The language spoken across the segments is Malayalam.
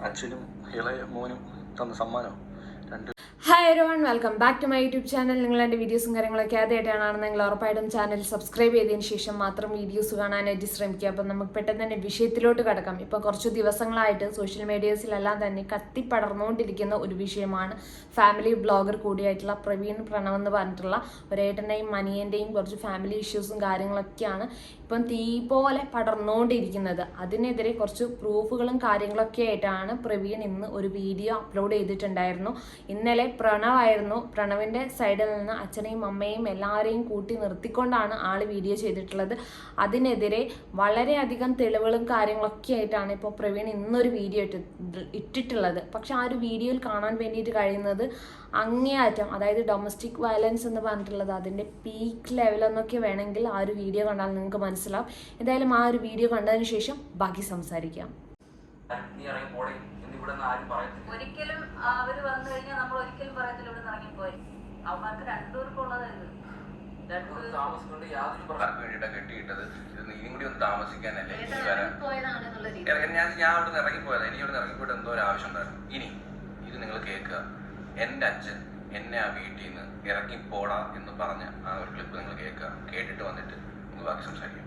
അച്ഛനും ഇളയ മോനും തന്ന സമ്മാനം. രണ്ട് hi everyone welcome back to my YouTube channel നിങ്ങൾ എന്റെ വീഡിയോസും കാര്യങ്ങളൊക്കെ ആദ്യമായിട്ടാണ് നിങ്ങൾ ഉറപ്പായിട്ടും ചാനൽ സബ്സ്ക്രൈബ് ചെയ്തതിന് ശേഷം മാത്രം വീഡിയോസ് കാണാനായിട്ട് ശ്രമിക്കുക. അപ്പം നമുക്ക് പെട്ടെന്ന് തന്നെ വിഷയത്തിലോട്ട് കിടക്കാം. ഇപ്പോൾ കുറച്ച് ദിവസങ്ങളായിട്ട് സോഷ്യൽ മീഡിയസിലെല്ലാം തന്നെ കത്തിപ്പടർന്നുകൊണ്ടിരിക്കുന്ന ഒരു വിഷയമാണ് ഫാമിലി ബ്ലോഗർ കൂടിയായിട്ടുള്ള പ്രവീൺ പ്രണവ് എന്ന് പറഞ്ഞിട്ടുള്ള ഒരേട്ടന്റെയും മനിയന്റെയും കുറച്ച് ഫാമിലി ഇഷ്യൂസും കാര്യങ്ങളൊക്കെയാണ് ഇപ്പം തീ പോലെ പടർന്നുകൊണ്ടിരിക്കുന്നത്. അതിനെതിരെ കുറച്ച് പ്രൂഫുകളും കാര്യങ്ങളൊക്കെ ആയിട്ടാണ് പ്രവീൺ ഇന്ന് ഒരു വീഡിയോ അപ്ലോഡ് ചെയ്തിട്ടുണ്ടായിരുന്നു. ഇന്നലെ പ്രണവായിരുന്നു. പ്രണവിന്റെ സൈഡിൽ നിന്ന് അച്ഛനെയും അമ്മയും എല്ലാവരെയും കൂട്ടി നിർത്തിക്കൊണ്ടാണ് ആൾ വീഡിയോ ചെയ്തിട്ടുള്ളത്. അതിനെതിരെ വളരെയധികം തെളിവുകളും കാര്യങ്ങളൊക്കെ ആയിട്ടാണ് ഇപ്പോൾ പ്രവീൺ ഇന്നൊരു വീഡിയോ ഇട്ട് ഇട്ടിട്ടുള്ളത്. പക്ഷെ ആ ഒരു വീഡിയോയിൽ കാണാൻ വേണ്ടിയിട്ട് കഴിയുന്നത് അങ്ങേയറ്റം അതായത് ഡൊമസ്റ്റിക് വയലൻസ് എന്ന് പറഞ്ഞിട്ടുള്ളത് അതിന്റെ പീക്ക് ലെവൽ എന്നൊക്കെ വേണമെങ്കിൽ ആ ഒരു വീഡിയോ കണ്ടാൽ നിങ്ങൾക്ക് മനസ്സിലാവും. എന്തായാലും ആ ഒരു വീഡിയോ കണ്ടതിന് ശേഷം ബാക്കി സംസാരിക്കാം. നീ ഇറങ്ങി പോടേ. ഒരിക്കലും അവർ വന്നു കഴിഞ്ഞാൽ നമ്മൾ ഒരിക്കലും പറയത്തില്ല ഇവിടെ നിന്ന് ഇറങ്ങിപ്പോയി അവന്മാർക്ക് രണ്ടുപേർക്കുള്ളതായിരുന്നു കെട്ടിയിട്ടത്. ഇത് നീയും കൂടി ഒന്ന് താമസിക്കാനല്ലേ? ഞാൻ ഞാൻ അവിടെ നിന്ന് ഇറങ്ങിപ്പോയതാ ഇനി ഇവിടെ ഇറങ്ങിപ്പോയിട്ട് എന്തോ ഒരു ആവശ്യം ഉണ്ടായിരുന്നു. ഇനി ഇത് നിങ്ങൾ കേൾക്കുക. എന്റെ അച്ഛൻ എന്നെ ആ വീട്ടിൽ നിന്ന് ഇറങ്ങിപ്പോടാ എന്ന് പറഞ്ഞ ആ ഒരു ക്ലിപ്പ് നിങ്ങൾ കേൾക്കുക. കേട്ടിട്ട് വന്നിട്ട് നമുക്ക് ബാക്കി സംസാരിക്കാം.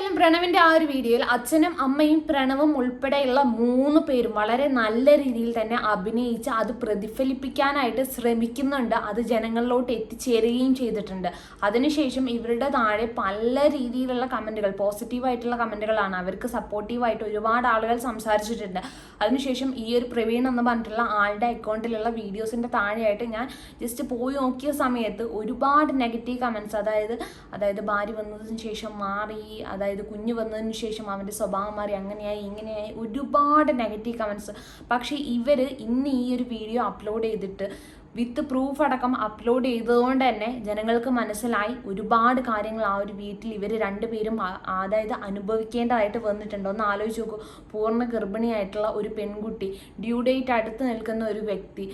പ്രണവിന്റെ ആ ഒരു വീഡിയോയിൽ അച്ഛനും അമ്മയും പ്രണവും ഉൾപ്പെടെയുള്ള മൂന്ന് പേരും വളരെ നല്ല രീതിയിൽ തന്നെ അഭിനയിച്ച് അത് പ്രതിഫലിപ്പിക്കാനായിട്ട് ശ്രമിക്കുന്നുണ്ട്. അത് ജനങ്ങളിലോട്ട് എത്തിച്ചേരുകയും ചെയ്തിട്ടുണ്ട്. അതിനുശേഷം ഇവരുടെ താഴെ പല രീതിയിലുള്ള കമന്റുകൾ പോസിറ്റീവായിട്ടുള്ള കമന്റുകളാണ് അവർക്ക് സപ്പോർട്ടീവായിട്ട് ഒരുപാട് ആളുകൾ സംസാരിച്ചിട്ടുണ്ട്. അതിനുശേഷം ഈ ഒരു പ്രവീൺ എന്ന് പറഞ്ഞിട്ടുള്ള ആളുടെ അക്കൗണ്ടിലുള്ള വീഡിയോസിന്റെ താഴെയായിട്ട് ഞാൻ ജസ്റ്റ് പോയി നോക്കിയ സമയത്ത് ഒരുപാട് നെഗറ്റീവ് കമൻസ് അതായത് അതായത് ഭാര്യ വന്നതിന് ശേഷം മാറി അതായത് കുഞ്ഞ് വന്നതിന് ശേഷം അവന്റെ സ്വഭാവം മാറി അങ്ങനെയായി ഇങ്ങനെയായി. ഒരുപാട് നെഗറ്റീവ് കമൻസ് പക്ഷേ ഇവർ ഇന്ന് ഈ ഒരു വീഡിയോ അപ്ലോഡ് ചെയ്തിട്ട് വിത്ത് പ്രൂഫ് അടക്കം അപ്ലോഡ് ചെയ്തതുകൊണ്ട് തന്നെ ജനങ്ങൾക്ക് മനസ്സിലായി ഒരുപാട് കാര്യങ്ങൾ ആ ഒരു വീട്ടിൽ ഇവർ രണ്ടുപേരും അതായത് അനുഭവിക്കേണ്ടതായിട്ട് വന്നിട്ടുണ്ട്. ഒന്ന് ആലോചിച്ച് നോക്കൂ. പൂർണ ഗർഭിണിയായിട്ടുള്ള ഒരു പെൺകുട്ടി ഡ്യൂ ഡേറ്റ് അടുത്ത് നിൽക്കുന്ന ഒരു വ്യക്തി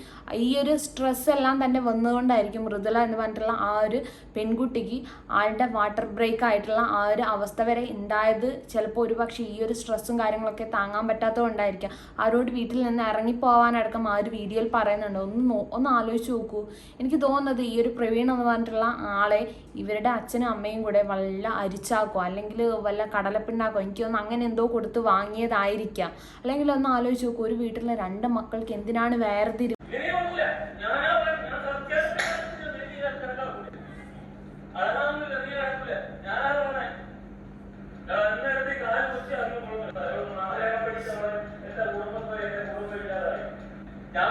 ഈ ഒരു സ്ട്രെസ് എല്ലാം തന്നെ വന്നുകൊണ്ടായിരിക്കും മൃദുല എന്ന് പറഞ്ഞിട്ടുള്ള ആ ഒരു പെൺകുട്ടിക്ക് ആളുടെ വാട്ടർ ബ്രേക്ക് ആയിട്ടുള്ള ആ ഒരു അവസ്ഥ വരെ ഉണ്ടായത് ചിലപ്പോൾ ഒരു പക്ഷേ ഈ ഒരു സ്ട്രെസ്സും കാര്യങ്ങളൊക്കെ താങ്ങാൻ പറ്റാത്തതുകൊണ്ടായിരിക്കാം. ആരോട് വീട്ടിൽ നിന്ന് ഇറങ്ങിപ്പോവാനടക്കം ആ ഒരു വീഡിയോയിൽ പറയുന്നുണ്ട്. ഒന്ന് ഒന്ന് ആലോചിച്ച് നോക്കൂ. എനിക്ക് തോന്നുന്നത് ഈ ഒരു പ്രവീൺ എന്ന് പറഞ്ഞിട്ടുള്ള ആളെ ഇവരുടെ അച്ഛനും അമ്മയും കൂടെ വല്ല അരിച്ചാക്കോ അല്ലെങ്കിൽ വല്ല കടലപ്പിണ്ണാക്കോ എനിക്ക് തോന്നുന്നു അങ്ങനെ എന്തോ കൊടുത്ത് വാങ്ങിയതായിരിക്കാം. അല്ലെങ്കിൽ ഒന്ന് ആലോചിച്ച് നോക്കൂ ഒരു വീട്ടിലെ രണ്ട് മക്കൾക്ക് എന്തിനാണ് വേർതിരി ഞാൻ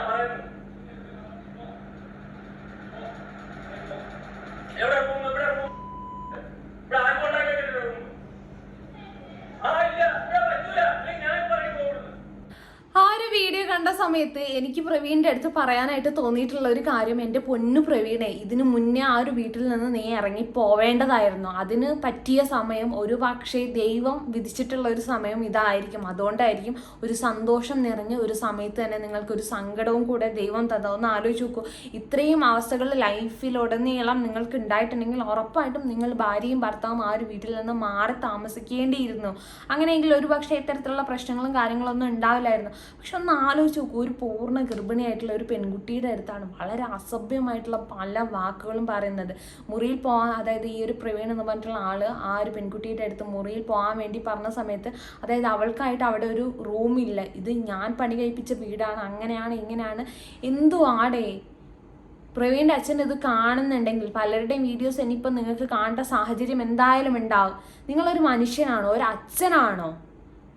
എനിക്ക് പ്രവീണിന്റെ അടുത്ത് പറയാനായിട്ട് തോന്നിയിട്ടുള്ള ഒരു കാര്യം എന്റെ പൊന്നു പ്രവീണെ ഇതിനു മുന്നേ ആ ഒരു വീട്ടിൽ നിന്ന് നീ ഇറങ്ങി പോവേണ്ടതായിരുന്നു. അതിന് പറ്റിയ സമയം ഒരു പക്ഷേ ദൈവം വിധിച്ചിട്ടുള്ള ഒരു സമയം ഇതായിരിക്കും. അതുകൊണ്ടായിരിക്കും ഒരു സന്തോഷം നിറഞ്ഞ ഒരു സമയത്ത് തന്നെ നിങ്ങൾക്കൊരു സങ്കടവും കൂടെ ദൈവം തന്നത് ഒന്ന് ആലോചിച്ച് നോക്കൂ. ഇത്രയും അവസ്ഥകൾ ലൈഫിലുടനീളം നിങ്ങൾക്ക് ഉണ്ടായിട്ടുണ്ടെങ്കിൽ ഉറപ്പായിട്ടും നിങ്ങൾ ഭാര്യയും ഭർത്താവും ആ ഒരു വീട്ടിൽ നിന്ന് മാറി താമസിക്കേണ്ടിയിരുന്നു. അങ്ങനെയെങ്കിൽ ഒരു പക്ഷേ ഇത്തരത്തിലുള്ള പ്രശ്നങ്ങളും കാര്യങ്ങളൊന്നും ഉണ്ടാവില്ലായിരുന്നു. പക്ഷെ ഒന്ന് ആലോചിച്ച് നോക്കൂ. ഒരു പൂർണ ഗർഭിണിയായിട്ടുള്ള ഒരു പെൺകുട്ടിയുടെ അടുത്താണ് വളരെ അസഭ്യമായിട്ടുള്ള പല വാക്കുകളും പറയുന്നത്. മുറിയിൽ പോകാൻ അതായത് ഈ ഒരു പ്രവീൺ എന്ന് പറഞ്ഞിട്ടുള്ള ആൾ ആ ഒരു പെൺകുട്ടിയുടെ അടുത്ത് മുറിയിൽ പോകാൻ വേണ്ടി പറഞ്ഞ സമയത്ത് അതായത് അവൾക്കായിട്ട് അവിടെ ഒരു റൂമില്ല. ഇത് ഞാൻ പണി കഴിപ്പിച്ച വീടാണ് അങ്ങനെയാണ് ഇങ്ങനെയാണ്. എന്തു ആടേ. പ്രവീണിന്റെ അച്ഛൻ ഇത് കാണുന്നുണ്ടെങ്കിൽ പലരുടെയും വീഡിയോസ് ഇനിയിപ്പോൾ നിങ്ങൾക്ക് കാണേണ്ട സാഹചര്യം എന്തായാലും ഉണ്ടാവും. നിങ്ങളൊരു മനുഷ്യനാണോ? ഒരു അച്ഛനാണോ?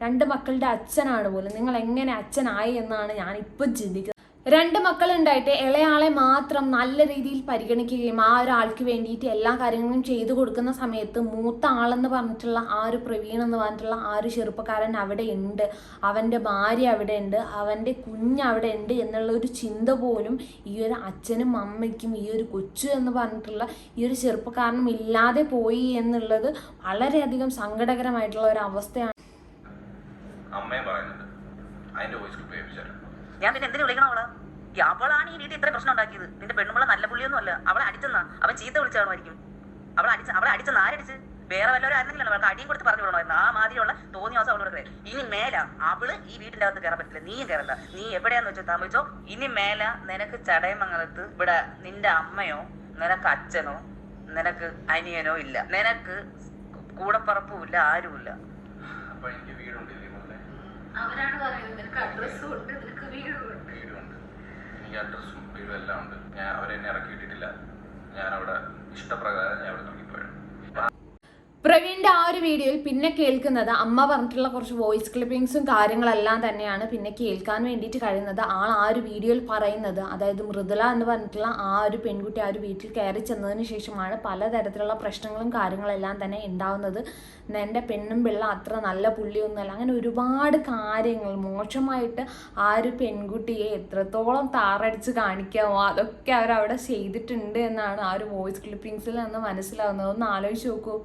രണ്ട് മക്കളുടെ അച്ഛനാണ് പോലും. നിങ്ങൾ എങ്ങനെ അച്ഛനായി എന്നാണ് ഞാൻ ഇപ്പം ചിന്തിക്കുന്നത്. രണ്ട് മക്കളുണ്ടായിട്ട് ഇളയാളെ മാത്രം നല്ല രീതിയിൽ പരിഗണിക്കുകയും ആ ഒരാൾക്ക് വേണ്ടിയിട്ട് എല്ലാ കാര്യങ്ങളും ചെയ്തു കൊടുക്കുന്ന സമയത്ത് മൂത്ത ആളെന്ന് പറഞ്ഞിട്ടുള്ള ആ ഒരു പ്രവീൺ എന്ന് പറഞ്ഞിട്ടുള്ള ആ ഒരു ചെറുപ്പക്കാരൻ അവിടെ ഉണ്ട് അവന്റെ ഭാര്യ അവിടെ ഉണ്ട് അവന്റെ കുഞ്ഞ് അവിടെ ഉണ്ട് എന്നുള്ള ഒരു ചിന്ത പോലും ഈ ഒരു അച്ഛനും അമ്മയ്ക്കും ഈ ഒരു കൊച്ചു എന്ന് പറഞ്ഞിട്ടുള്ള ഈ ഒരു ചെറുപ്പക്കാരനും ഇല്ലാതെ പോയി എന്നുള്ളത് വളരെയധികം സങ്കടകരമായിട്ടുള്ള ഒരു അവസ്ഥയാണ്. അമ്മയെ പറയുന്നുണ്ട്. അതിന്റെ വോയിസ് ക്ലിപ്പ് കേൾപ്പിച്ചാലും ഞാൻ പിന്നെ എന്തിനു വിളിക്കണം അവളെ? ഈ അവളാണ് ഈ വീട്ടിൽ ഇത്ര പ്രശ്നം ഉണ്ടാക്കിയത്. നിന്റെ പെണ്ണുമുള്ള നല്ല പുള്ളിയൊന്നും അല്ല അവളെ അടിച്ചെന്നാ. അവൻ ചീത്ത വിളിച്ചാണുമായിരിക്കും അവളെ അടിച്ച അവളെ അടിച്ചെന്ന് ആരടിച്ച് വേറെ വല്ലവരും ആയിരുന്നില്ല അവൾക്ക് അടിയും കൊടുത്ത് പറഞ്ഞു വിടണമായിരുന്നു. ആ മാതിരിയുള്ള തോന്നിയ ദിവസം അവളോട് കയറി ഇനി മേല അവൾ ഈ വീട്ടിന്റെ അകത്ത് കയറാൻ പറ്റില്ല നീയും കയറണ്ട. നീ എവിടെയാന്ന് വെച്ചോ താമസിച്ചോ ഇനി മേല നിനക്ക് ചടയമംഗലത്ത് ഇവിടെ നിന്റെ അമ്മയോ നിനക്ക് അച്ഛനോ നിനക്ക് അനിയനോ ഇല്ല. നിനക്ക് കൂടപ്പറപ്പും ഇല്ല ആരുമില്ല. അപ്പൊ എനിക്ക് മുതലേ അവരാണ് പറയുന്നത് നിനക്ക് അഡ്രസ്സും ഉണ്ട് നിനക്ക് വീടുണ്ട്. എനിക്ക് അഡ്രസ്സും വീടും എല്ലാം ഉണ്ട്. ഞാൻ അവരെന്നെ ഇറക്കി വിട്ടിട്ടില്ല ഞാൻ അവിടെ ഇഷ്ടപ്രകാരം ഞാൻ അവിടെ ഇറങ്ങിപ്പോയാണ് പ്രവീണിന്റെ ആ ഒരു വീഡിയോയിൽ പിന്നെ കേൾക്കുന്നത് അമ്മ പറഞ്ഞിട്ടുള്ള കുറച്ച് വോയിസ് ക്ലിപ്പിങ്സും കാര്യങ്ങളെല്ലാം തന്നെയാണ് പിന്നെ കേൾക്കാൻ വേണ്ടിയിട്ട് കഴിയുന്നത്. ആൾ ആ ഒരു വീഡിയോയിൽ പറയുന്നത് അതായത് മൃദുല എന്ന് പറഞ്ഞിട്ടുള്ള ആ ഒരു പെൺകുട്ടി ആ ഒരു വീട്ടിൽ കയറി ചെന്നതിന് ശേഷമാണ് പലതരത്തിലുള്ള പ്രശ്നങ്ങളും കാര്യങ്ങളെല്ലാം തന്നെ ഉണ്ടാവുന്നത് എന്റെ പെണ്ണും പിള്ള അത്ര നല്ല പുള്ളിയൊന്നുമല്ല. അങ്ങനെ ഒരുപാട് കാര്യങ്ങൾ മോശമായിട്ട് ആ ഒരു പെൺകുട്ടിയെ എത്രത്തോളം താറടിച്ച് കാണിക്കാമോ അതൊക്കെ അവരവിടെ ചെയ്തിട്ടുണ്ട് എന്നാണ് ആ ഒരു വോയിസ് ക്ലിപ്പിങ്സിൽ നിന്ന് മനസ്സിലാവുന്നത്. ഒന്ന് ആലോചിച്ച് നോക്കൂ.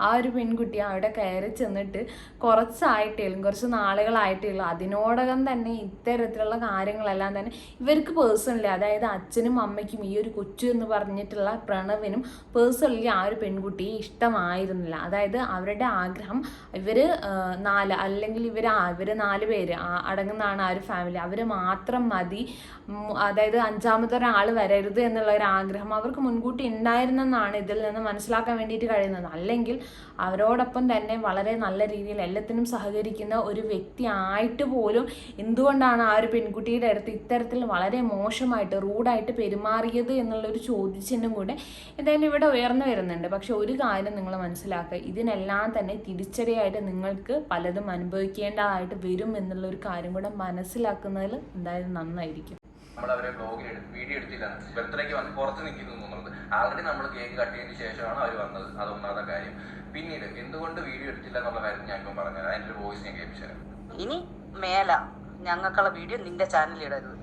ആ ഒരു പെൺകുട്ടി അവിടെ കയറി ചെന്നിട്ട് കുറച്ചായിട്ടേലും കുറച്ച് നാളുകളായിട്ടേലും അതിനോടകം തന്നെ ഇത്തരത്തിലുള്ള കാര്യങ്ങളെല്ലാം തന്നെ ഇവർക്ക് പേഴ്സണലി അതായത് അച്ഛനും അമ്മയ്ക്കും ഈ ഒരു കൊച്ചു എന്ന് പറഞ്ഞിട്ടുള്ള പ്രണവിനും പേഴ്സണലി ആ ഒരു പെൺകുട്ടിയെ ഇഷ്ടമായിരുന്നില്ല. അതായത് അവരുടെ ആഗ്രഹം ഇവർ നാല് അല്ലെങ്കിൽ ഇവർ ഇവർ നാല് പേര് അടങ്ങുന്നതാണ് ആ ഒരു ഫാമിലി അവർ മാത്രം മതി. അതായത് അഞ്ചാമത്തെ ഒരാൾ വരരുത് എന്നുള്ള ഒരു ആഗ്രഹം അവർക്ക് മുൻകൂട്ടി ഉണ്ടായിരുന്നെന്നാണ് ഇതിൽ നിന്ന് മനസ്സിലാക്കാൻ വേണ്ടിയിട്ട് കഴിയുന്നത്. അല്ലെങ്കിൽ അവരോടൊപ്പം തന്നെ വളരെ നല്ല രീതിയിൽ എല്ലാത്തിനും സഹകരിക്കുന്ന ഒരു വ്യക്തി ആയിട്ട് പോലും എന്തുകൊണ്ടാണ് ആ ഒരു പെൺകുട്ടിയുടെ അടുത്ത് ഇത്തരത്തിൽ വളരെ മോശമായിട്ട് റൂഡായിട്ട് പെരുമാറിയത് എന്നുള്ളൊരു ചോദ്യചിഹ്നം കൂടെ എന്തായാലും ഇവിടെ ഉയർന്നു വരുന്നുണ്ട്. പക്ഷെ ഒരു കാര്യം നിങ്ങൾ മനസ്സിലാക്കുക ഇതിനെല്ലാം തന്നെ തിരിച്ചടിയായിട്ട് നിങ്ങൾക്ക് പലതും അനുഭവിക്കേണ്ടതായിട്ട് വരും എന്നുള്ള ഒരു കാര്യം കൂടെ മനസ്സിലാക്കുന്നതിൽ എന്തായാലും നന്നായിരിക്കും. നമ്മൾ അവരെ ബ്ലോഗിൽ എടുത്ത് വീഡിയോ എടുത്തില്ല. ബർത്ത്ഡേക്ക് വന്ന് പുറത്ത് നിൽക്കുന്നു എന്നുള്ളത്. ആൾറെഡി നമ്മൾ കേക്ക് കട്ട് ചെയ്തതിന് ശേഷമാണ് അവർ വന്നത്. അത് ഒന്നാമത്തെ കാര്യം. പിന്നീട് എന്തുകൊണ്ട് വീഡിയോ എടുത്തില്ല എന്നുള്ള കാര്യം ഞാൻ ഇപ്പം പറഞ്ഞത് അതിന്റെ ഒരു വോയിസ് ഞാൻ കേൾപ്പിച്ചു തരാം ഇനി മേല ഞങ്ങൾക്കുള്ള വീഡിയോ നിന്റെ ചാനലിൽ ഇടരുത്.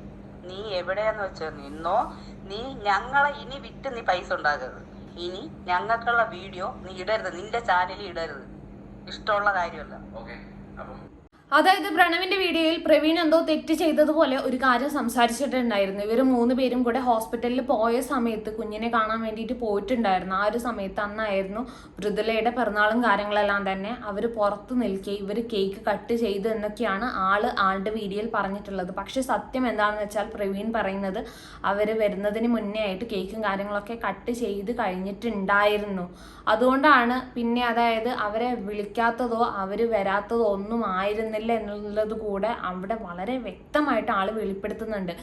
നീ എവിടെയാന്ന് വെച്ചാൽ നിന്നോ നീ ഞങ്ങളെ ഇനി വിറ്റ് നീ പൈസ ഉണ്ടാക്കരുത്. ഇനി ഞങ്ങൾക്കുള്ള വീഡിയോ നീ ഇടരുത്. നിന്റെ ചാനലിൽ ഇടരുത്. ഇഷ്ടമുള്ള കാര്യമല്ല. ഓക്കെ അതായത് പ്രണവിന്റെ വീഡിയോയിൽ പ്രവീൺ എന്തോ തെറ്റ് ചെയ്തതുപോലെ ഒരു കാര്യം സംസാരിച്ചിട്ടുണ്ടായിരുന്നു. ഇവർ മൂന്ന് പേരും കൂടെ ഹോസ്പിറ്റലിൽ പോയ സമയത്ത് കുഞ്ഞിനെ കാണാൻ വേണ്ടിയിട്ട് പോയിട്ടുണ്ടായിരുന്നു. ആ ഒരു സമയത്ത് അന്നായിരുന്നു മൃദുലയുടെ പിറന്നാളും കാര്യങ്ങളെല്ലാം തന്നെ അവർ പുറത്ത് നിൽക്കെ ഇവർ കേക്ക് കട്ട് ചെയ്തു എന്നൊക്കെയാണ് ആൾ ആളുടെ വീഡിയോയിൽ പറഞ്ഞിട്ടുള്ളത്. പക്ഷെ സത്യം എന്താണെന്ന് വെച്ചാൽ പ്രവീൺ പറയുന്നത് അവർ വരുന്നതിന് മുന്നേ ആയിട്ട് കേക്കും കാര്യങ്ങളൊക്കെ കട്ട് ചെയ്ത് കഴിഞ്ഞിട്ടുണ്ടായിരുന്നു. അതുകൊണ്ടാണ് പിന്നെ അതായത് അവരെ വിളിക്കാത്തതോ അവർ വരാത്തതോ ഒന്നും ആയിരുന്നില്ല. എന്നുള്ളത് കൂടെ അവിടെ വളരെ വ്യക്തമായിട്ട് ആൾ വെളിപ്പെടുത്തുന്നുണ്ട്.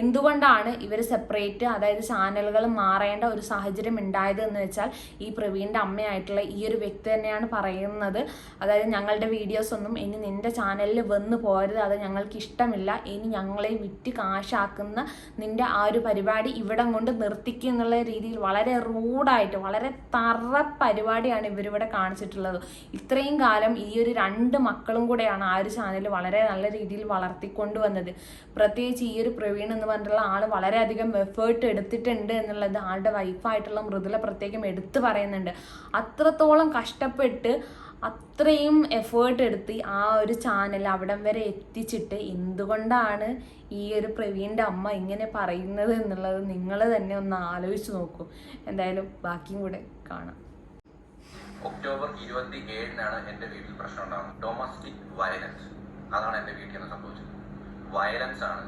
എന്തുകൊണ്ടാണ് ഇവർ സെപ്പറേറ്റ് അതായത് ചാനലുകൾ മാറേണ്ട ഒരു സാഹചര്യം ഉണ്ടായത് എന്ന് വെച്ചാൽ ഈ പ്രവീണിന്റെ അമ്മയായിട്ടുള്ള ഈ ഒരു വ്യക്തി തന്നെയാണ് പറയുന്നത്. അതായത് ഞങ്ങളുടെ വീഡിയോസ് ഒന്നും ഇനി നിന്റെ ചാനലിൽ വന്ന് പോരുത് അത് ഞങ്ങൾക്ക് ഇഷ്ടമില്ല. ഇനി ഞങ്ങളെ വിറ്റ് കാശാക്കുന്ന നിന്റെ ആ ഒരു പരിപാടി ഇവിടം കൊണ്ട് നിർത്തിക്കുക എന്നുള്ള രീതിയിൽ വളരെ റൂഡായിട്ട് വളരെ തറ പരിപാടിയാണ് ഇവരിവിടെ കാണിച്ചിട്ടുള്ളത്. ഇത്രയും കാലം ഈ ഒരു രണ്ട് മക്കളും കൂടെയാണ് ആ ചാനൽ വളരെ നല്ല രീതിയിൽ വളർത്തിക്കൊണ്ടുവന്നത്. പ്രത്യേകിച്ച് ഈ ഒരു പ്രവീൺ എന്ന് പറഞ്ഞിട്ടുള്ള ആൾ വളരെയധികം എഫേർട്ട് എടുത്തിട്ടുണ്ട് എന്നുള്ളത് ആളുടെ വൈഫായിട്ടുള്ള മൃദുല പ്രത്യേകം എടുത്തു പറയുന്നുണ്ട്. അത്രത്തോളം കഷ്ടപ്പെട്ട് അത്രയും എഫേർട്ട് എടുത്ത് ആ ഒരു ചാനൽ അവിടം വരെ എത്തിച്ചിട്ട് എന്തുകൊണ്ടാണ് ഈ ഒരു പ്രവീണിന്റെ അമ്മ ഇങ്ങനെ പറയുന്നത് എന്നുള്ളത് നിങ്ങൾ തന്നെ ഒന്ന് ആലോചിച്ച് നോക്കൂ. എന്തായാലും ബാക്കിയും കൂടെ കാണാം. ഒക്ടോബർ ഇരുപത്തി ഏഴിനാണ് എന്റെ വീട്ടിൽ പ്രശ്നം ഉണ്ടാകുന്നത് ഡൊമസ്റ്റിക് വയലൻസ് അതാണ് എന്റെ വീട്ടിൽ നിന്ന് സംഭവിച്ചത്. വയലൻസ് ആണ്.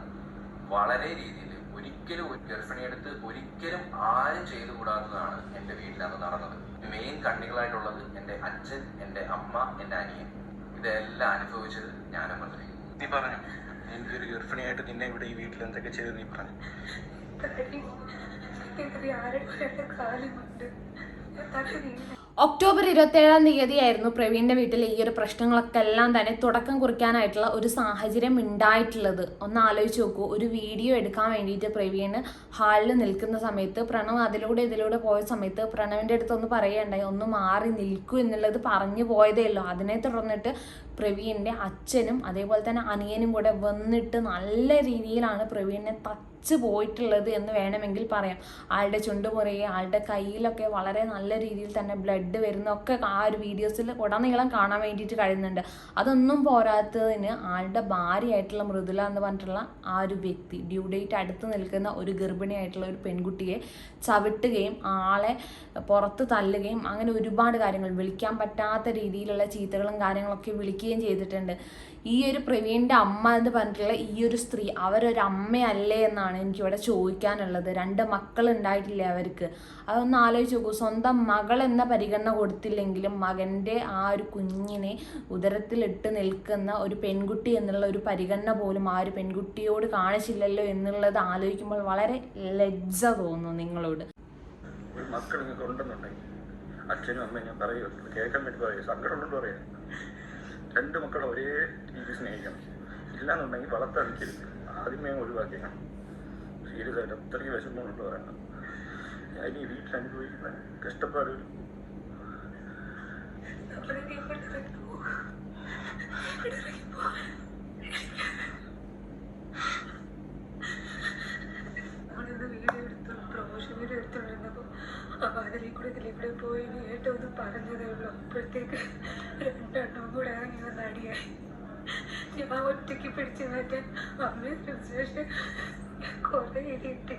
വളരെ രീതിയിൽ ഒരിക്കലും ഒരു ഗർഭിണി എടുത്ത് ഒരിക്കലും ആരും ചെയ്തു കൂടാത്തതാണ് എന്റെ വീട്ടിൽ അന്ന് നടന്നത്. മെയിൻ കണ്ണികളായിട്ടുള്ളത് എന്റെ അച്ഛൻ എന്റെ അമ്മ എന്റെ അനിയൻ. ഇതെല്ലാം അനുഭവിച്ചത് ഞാനും മന്ത്രി നീ പറഞ്ഞു എനിക്ക് ഒരു ഗർഭിണിയായിട്ട് നിന്നെ ഇവിടെ ഈ വീട്ടിൽ എന്തൊക്കെ ചെയ്തു നീ പറഞ്ഞു. ഒക്ടോബർ ഇരുപത്തേഴാം തീയതി ആയിരുന്നു പ്രവീണിന്റെ വീട്ടിൽ ഈ ഒരു പ്രശ്നങ്ങളൊക്കെ എല്ലാം തന്നെ തുടക്കം കുറിക്കാനായിട്ടുള്ള ഒരു സാഹചര്യം ഉണ്ടായിട്ടുള്ളത്. ഒന്ന് ആലോചിച്ച് നോക്കൂ. ഒരു വീഡിയോ എടുക്കാൻ വേണ്ടിയിട്ട് പ്രവീണ് ഹാളിൽ നിൽക്കുന്ന സമയത്ത് പ്രണവ് അതിലൂടെ ഇതിലൂടെ പോയ സമയത്ത് പ്രണവിന്റെ അടുത്ത് ഒന്ന് ഒന്ന് മാറി നിൽക്കൂ എന്നുള്ളത് പറഞ്ഞു പോയതേ ഉള്ളൂ അതിനെ തുടർന്നിട്ട് പ്രവീണിന്റെ അച്ഛനും അതേപോലെ തന്നെ അനിയനും കൂടെ വന്നിട്ട് നല്ല രീതിയിലാണ് പ്രവീണിനെ തച്ച് പോയിട്ടുള്ളത് എന്ന് വേണമെങ്കിൽ പറയാം. ആളുടെ ചുണ്ടുമുറിയെ ആളുടെ കയ്യിലൊക്കെ വളരെ നല്ല രീതിയിൽ തന്നെ ബ്ലഡ് വരുന്നൊക്കെ ആ ഒരു വീഡിയോസിൽ ഉടനീളം കാണാൻ വേണ്ടിയിട്ട് കഴിയുന്നുണ്ട്. അതൊന്നും പോരാത്തതിന് ആളുടെ ഭാര്യയായിട്ടുള്ള മൃദുല എന്ന് പറഞ്ഞിട്ടുള്ള ആ ഒരു വ്യക്തി ഡ്യൂ ഡേറ്റ് അടുത്ത് നിൽക്കുന്ന ഒരു ഗർഭിണിയായിട്ടുള്ള ഒരു പെൺകുട്ടിയെ ചവിട്ടുകയും ആളെ പുറത്ത് തള്ളുകയും അങ്ങനെ ഒരുപാട് കാര്യങ്ങൾ വിളിക്കാൻ പറ്റാത്ത രീതിയിലുള്ള ചീത്തകളും കാര്യങ്ങളൊക്കെ വിളിക്കുകയും ചെയ്തിട്ടുണ്ട്. ഈ ഒരു പ്രവീണിന്റെ അമ്മ എന്ന് പറഞ്ഞിട്ടുള്ള ഈ ഒരു സ്ത്രീ അവരൊരു അമ്മയല്ലേ എന്നാണ് എനിക്കിവിടെ ചോദിക്കാനുള്ളത്. രണ്ട് മക്കൾ ഉണ്ടായിട്ടില്ലേ അവർക്ക്? അതൊന്ന് ആലോചിച്ച് നോക്കൂ. സ്വന്തം മകൾ എന്ന പരിഗണന കൊടുത്തില്ലെങ്കിലും മകന്റെ ആ ഒരു കുഞ്ഞിനെ ഉദരത്തിലിട്ട് നിൽക്കുന്ന ഒരു പെൺകുട്ടി എന്നുള്ള ഒരു പരിഗണന പോലും ആ ഒരു പെൺകുട്ടിയോട് കാണിച്ചില്ലല്ലോ എന്നുള്ളത് ആലോചിക്കുമ്പോൾ വളരെ ലജ്ജ തോന്നുന്നു നിങ്ങളോട്. അച്ഛനും അമ്മയും ഞാൻ പറയുക കേൾക്കാൻ വേണ്ടി പറയുക സങ്കടം ഉണ്ടെന്ന് പറയാം രണ്ട് മക്കളെ ഒരേ രീതി സ്നേഹിക്കണം. ഇല്ലാന്നുണ്ടെങ്കിൽ വളർത്തടിക്കരുത്. ആദ്യമേ ഒഴിവാക്കിയാണ് സീരിയസ് ആയിട്ട് അത്രയ്ക്ക് വിഷമമുണ്ട് പറയണം ഞാൻ ഈ വീട്ടിൽ അനുഭവിക്കുന്ന കഷ്ടപ്പാട്. നമ്മളിന്ന് വീഡിയോ എടുത്തു പ്രൊമോഷൻ വീഡിയോ എടുത്തുകൊണ്ടിരുന്നപ്പോൾ അപ്പോൾ അതിലേ കൂടെ ഇതിലേ പോയി ഏട്ടോ ഒന്ന് പറഞ്ഞതേ ഉള്ളൂ അപ്പോഴത്തേക്ക് രണ്ടെണ്ണം കൂടെ ഇറങ്ങി വന്ന് അടിയായി ഞാൻ ഒറ്റയ്ക്ക് പിടിച്ചു മാറ്റാൻ അമ്മയെ ശേഷം കുറേ കിട്ടി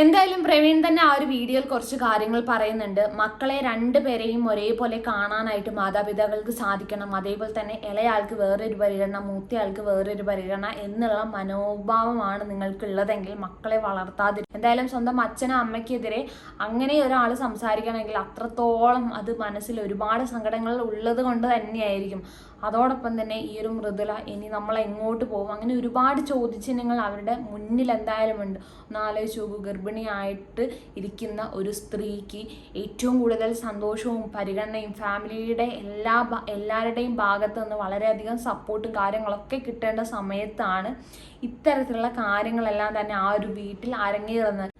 എന്തായാലും പ്രവീൺ തന്നെ ആ ഒരു വീഡിയോയിൽ കുറച്ച് കാര്യങ്ങൾ പറയുന്നുണ്ട്. മക്കളെ രണ്ടുപേരെയും ഒരേപോലെ കാണാനായിട്ട് മാതാപിതാക്കൾക്ക് സാധിക്കണം. അതേപോലെ തന്നെ ഇളയാൾക്ക് വേറൊരു പരിഗണന മൂത്തയാൾക്ക് വേറൊരു പരിഗണന എന്നുള്ള മനോഭാവമാണ് നിങ്ങൾക്കുള്ളതെങ്കിൽ മക്കളെ വളർത്താതി എന്തായാലും സ്വന്തം അച്ഛനും അമ്മയ്ക്കെതിരെ അങ്ങനെ ഒരാൾ സംസാരിക്കണമെങ്കിൽ അത്രത്തോളം അത് മനസ്സിൽ ഒരുപാട് സങ്കടങ്ങൾ ഉള്ളത് കൊണ്ട് തന്നെയായിരിക്കും. അതോടൊപ്പം തന്നെ ഈ ഒരു മൃദുല ഇനി നമ്മൾ എങ്ങോട്ട് പോകും? അങ്ങനെ ഒരുപാട് ചോദ്യചിഹ്നങ്ങൾ അവരുടെ മുന്നിൽ എന്തായാലും ഉണ്ട്. ഒന്നാലോചിച്ച് നോക്കൂ ഗർഭിണിയായിട്ട് ഇരിക്കുന്ന ഒരു സ്ത്രീക്ക് ഏറ്റവും കൂടുതൽ സന്തോഷവും പരിഗണനയും ഫാമിലിയുടെ എല്ലാ എല്ലാവരുടെയും ഭാഗത്ത് നിന്ന് വളരെയധികം സപ്പോർട്ടും കാര്യങ്ങളൊക്കെ കിട്ടേണ്ട സമയത്താണ് ഇത്തരത്തിലുള്ള കാര്യങ്ങളെല്ലാം തന്നെ ആ ഒരു വീട്ടിൽ അരങ്ങേറുന്നത്.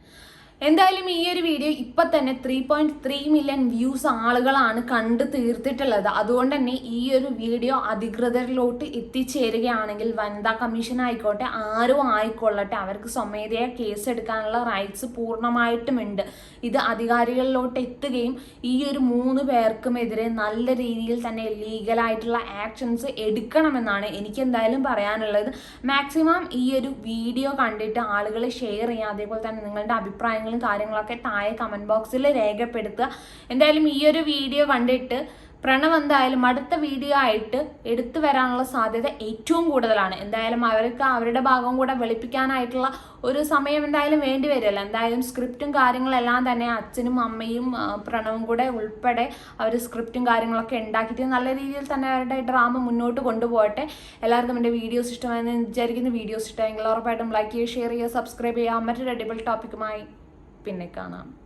എന്തായാലും ഈ ഒരു വീഡിയോ ഇപ്പം തന്നെ three point three million views ആളുകളാണ് കണ്ടു തീർത്തിട്ടുള്ളത്. അതുകൊണ്ട് തന്നെ ഈ ഒരു വീഡിയോ അധികൃതരിലോട്ട് എത്തിച്ചേരുകയാണെങ്കിൽ വനിതാ കമ്മീഷൻ ആയിക്കോട്ടെ ആരും ആയിക്കൊള്ളട്ടെ അവർക്ക് സ്വമേധയാ കേസ് എടുക്കാനുള്ള റൈറ്റ്സ് പൂർണമായിട്ടും ഉണ്ട് ഇത് അധികാരികളിലോട്ട് എത്തുകയും ഈ ഒരു മൂന്ന് പേർക്കുമെതിരെ നല്ല രീതിയിൽ തന്നെ ലീഗലായിട്ടുള്ള ആക്ഷൻസ് എടുക്കണമെന്നാണ് എനിക്ക് എന്തായാലും പറയാനുള്ളത്. മാക്സിമം ഈ ഒരു വീഡിയോ കണ്ടിട്ട് ആളുകളെ ഷെയർ ചെയ്യുക അതേപോലെ തന്നെ നിങ്ങളുടെ അഭിപ്രായങ്ങളും കാര്യങ്ങളൊക്കെ താഴെ കമന്റ് ബോക്സിൽ രേഖപ്പെടുത്തുക. എന്തായാലും ഈ ഒരു വീഡിയോ കണ്ടിട്ട് പ്രണവ് എന്തായാലും അടുത്ത വീഡിയോ ആയിട്ട് എടുത്തു വരാനുള്ള സാധ്യത ഏറ്റവും കൂടുതലാണ്. എന്തായാലും അവർക്ക് അവരുടെ ഭാഗം കൂടെ വെളുപ്പിക്കാനായിട്ടുള്ള ഒരു സമയം എന്തായാലും വേണ്ടി വരില്ല. എന്തായാലും സ്ക്രിപ്റ്റും കാര്യങ്ങളെല്ലാം തന്നെ അച്ഛനും അമ്മയും പ്രണവും കൂടെ ഉൾപ്പെടെ അവർ സ്ക്രിപ്റ്റും കാര്യങ്ങളൊക്കെ ഉണ്ടാക്കിയിട്ട് നല്ല രീതിയിൽ തന്നെ അവരുടെ ഡ്രാമ മുന്നോട്ട് കൊണ്ടുപോകട്ടെ. എല്ലാവർക്കും എന്റെ വീഡിയോസ് ഇഷ്ടമായെന്ന് വിചാരിക്കുന്ന. വീഡിയോസ് ഇഷ്ടമെങ്കിൽ ഉറപ്പായിട്ടും ലൈക്ക് ചെയ്യുക ഷെയർ ചെയ്യുക സബ്സ്ക്രൈബ് ചെയ്യുക. മറ്റൊരു അടിപൊളി ടോപ്പിക്കുമായി പിന്നെ കാണാം.